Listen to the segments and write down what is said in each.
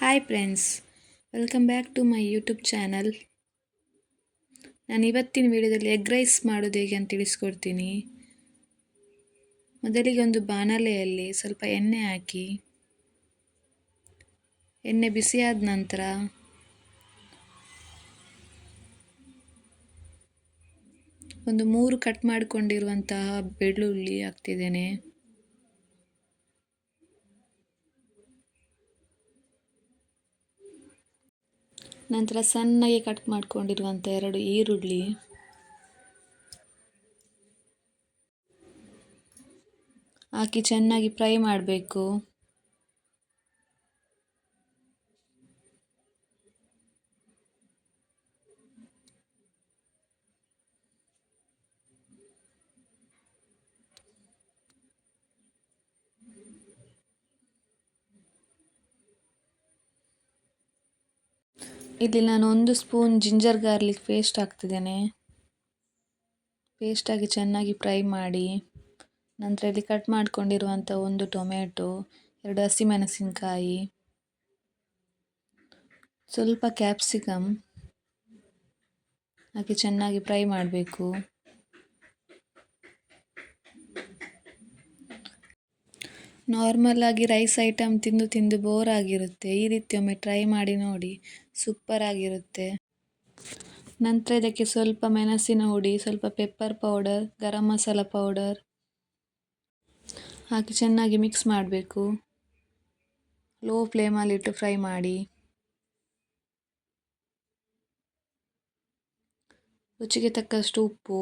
Hi friends welcome back to my YouTube channel ನಾನು ಇವತ್ತಿನ ವಿಡಿಯೋದಲ್ಲಿ ಎಗ್ ರೈಸ್ ಮಾಡೋದು ಹೇಗೆ ಅಂತ ತಿಳಿಸ್ಕೊಡ್ತೀನಿ. ಮೊದಲಿಗೆ ಒಂದು ಬಾಣಲೆಯಲ್ಲಿ ಸ್ವಲ್ಪ ಎಣ್ಣೆ ಹಾಕಿ, ಎಣ್ಣೆ ಬಿಸಿಯಾದ ನಂತರ ಒಂದು ಮೂರು ಕಟ್ ಮಾಡಿಕೊಂಡಿರುವಂತಹ ಬೆಳ್ಳುಳ್ಳಿ ಹಾಕ್ತಿದ್ದೇನೆ. ನಂತರ ಸಣ್ಣಗೆ ಕಟ್ ಮಾಡ್ಕೊಂಡಿರುವಂಥ ಎರಡು ಈರುಳ್ಳಿ. ಹಾಕಿ ಚೆನ್ನಾಗಿ ಫ್ರೈ ಮಾಡಬೇಕು. ಇಲ್ಲಿ ನಾನು ಒಂದು ಸ್ಪೂನ್ ಜಿಂಜರ್ ಗಾರ್ಲಿಕ್ ಪೇಸ್ಟ್ ಹಾಕ್ತಿದ್ದೇನೆ. ಪೇಸ್ಟಾಗಿ ಚೆನ್ನಾಗಿ ಫ್ರೈ ಮಾಡಿ, ನಂತರ ಇಲ್ಲಿ ಕಟ್ ಮಾಡಿಕೊಂಡಿರುವಂಥ ಒಂದು ಟೊಮೆಟೊ ಎರಡು ಹಸಿಮೆಣಸಿನ್ಕಾಯಿ, ಸ್ವಲ್ಪ ಕ್ಯಾಪ್ಸಿಕಮ್ ಹಾಕಿ ಚೆನ್ನಾಗಿ ಫ್ರೈ ಮಾಡಬೇಕು. ನಾರ್ಮಲ್ ಆಗಿ ರೈಸ್ ಐಟಮ್ ತಿಂದು ತಿಂದು ಬೋರ್ ಆಗಿರುತ್ತೆ. ಈ ರೀತಿ ಒಮ್ಮೆ ಟ್ರೈ ಮಾಡಿ ನೋಡಿ ಸೂಪರ್ ಆಗಿರುತ್ತೆ. ನಂತರ ಇದಕ್ಕೆ ಸ್ವಲ್ಪ ಮೆಣಸಿನ ಹುಡಿ, ಸ್ವಲ್ಪ pepper powder garam masala powder ಹಾಕಿ ಚೆನ್ನಾಗಿ ಮಿಕ್ಸ್ ಮಾಡಬೇಕು. ಲೋ ಫ್ಲೇಮಲ್ಲಿಟ್ಟು ಫ್ರೈ ಮಾಡಿ. ರುಚಿಗೆ ತಕ್ಕಷ್ಟು ಉಪ್ಪು.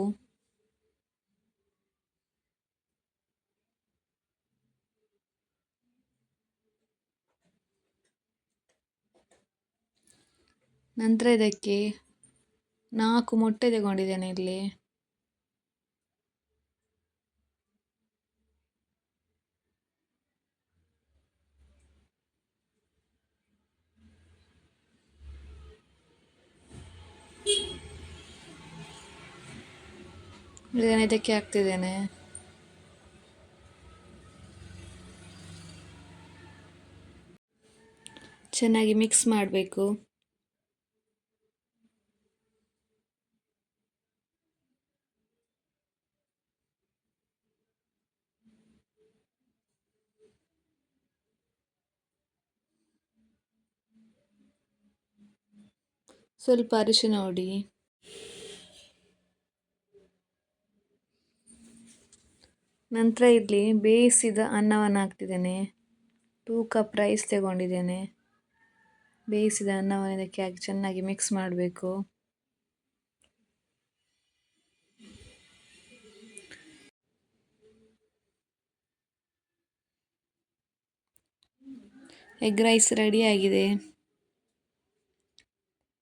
ನಂತರ ಇದಕ್ಕೆ ನಾಲ್ಕು ಮೊಟ್ಟೆ ತಗೊಂಡಿದ್ದೇನೆ ಇಲ್ಲಿ. ಇದಕ್ಕೆ ಹಾಕ್ತಿದ್ದೇನೆ. ಚೆನ್ನಾಗಿ ಮಿಕ್ಸ್ ಮಾಡಬೇಕು. ಸ್ವಲ್ಪ ಅರಿಶಿನ ಹುಡಿ. ನಂತರ ಇಲ್ಲಿ ಬೇಯಿಸಿದ ಅನ್ನವನ್ನು ಹಾಕ್ತಿದ್ದೇನೆ. ಟೂ ಕಪ್ ರೈಸ್ ತಗೊಂಡಿದ್ದೇನೆ. ಬೇಯಿಸಿದ ಅನ್ನವನ್ನು ಇದಕ್ಕೆ ಹಾಕಿ ಚೆನ್ನಾಗಿ ಮಿಕ್ಸ್ ಮಾಡಬೇಕು. ಎಗ್ ರೈಸ್ ರೆಡಿಯಾಗಿದೆ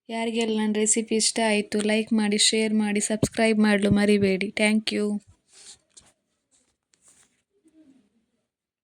ಯಾರಿಗೆಲ್ಲ ನನ್ನ ರೆಸಿಪಿ ಇಷ್ಟ ಆಯಿತು ಲೈಕ್ ಮಾಡಿ ಶೇರ್ ಮಾಡಿ ಸಬ್ಸ್ಕ್ರೈಬ್ ಮಾಡಲು ಮರಿಬೇಡಿ. Thank you